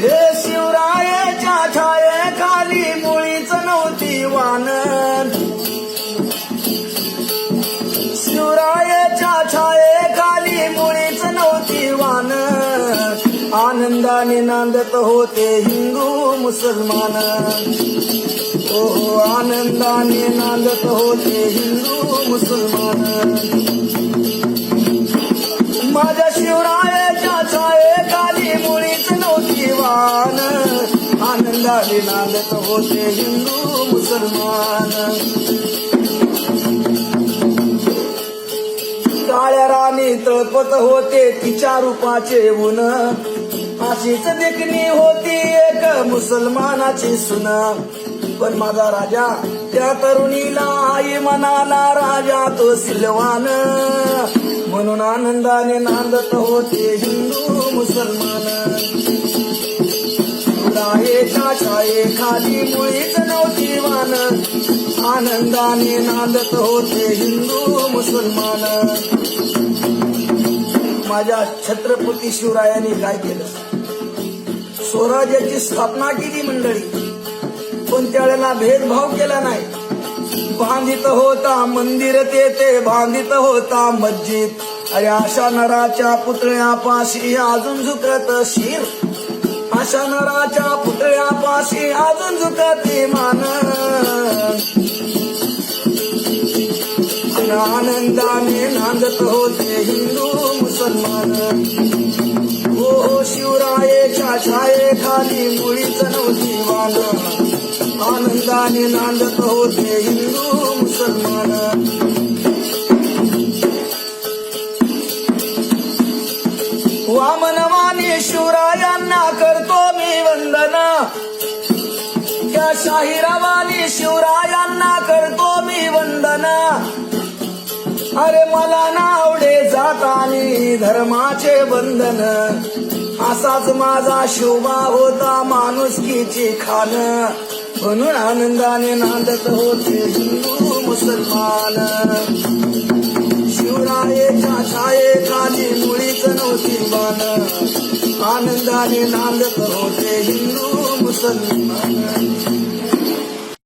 हे शिवरायाच्या छाये खाली मुळीच नव्हती वानन शिवरायाच्या छाये खाली मुळीच नव्हती वान. आनंदाने नांदत होते हिंदू मुसलमान. ओ आनंदाने नांदत होते हिंदू मुसलमान. माझ्या आनंदाने नांदत होते हिंदू मुसलमान. काळ्या राणी तळपत होते तिच्या रूपाचे ऊन. अशीच देखणी होती एक मुसलमानाची सुना. पण माझा राजा त्या तरुणीला आई म्हणाला राजा तो सिलवान. म्हणून आनंदाने नांदत होते हिंदू मुसलमान. रायेच्या खाली मुळीच नव्हती वान आनंदाने नांदत होते हिंदू मुसलमान. माझ्या छत्रपती शिवरायांनी काय केलं? स्वराज्याची स्थापना केली मंडळी. पण त्यावेळेला भेदभाव केला नाही. बांधित होता मंदिर ते ते बांधित होता मस्जिद. अरे अशा नराच्या पुतळ्यापाशी अजून झुकत शिर अशा नराच्या पुतळ्यापाशी अजून झुकते मान आनंदाने नांदत होते हिंदू मुसलमान. हो, हो शिवरायेच्या छायेखाली मुळीच नव्हती वान आनंदाने नांदत होते त्या शिवरायांना करतो मी वंदना. अरे मला ना आवडे जात धर्माचे बंधन. असाच माझा शोभा होता माणुसकीची खान. म्हणून आनंदाने नांदत होते हिंदू मुसलमान. शिवरायेच्या छायेखाली मुळीच नव्हती बाण आनंदाने नांदत होते हिंदू मुसलमान.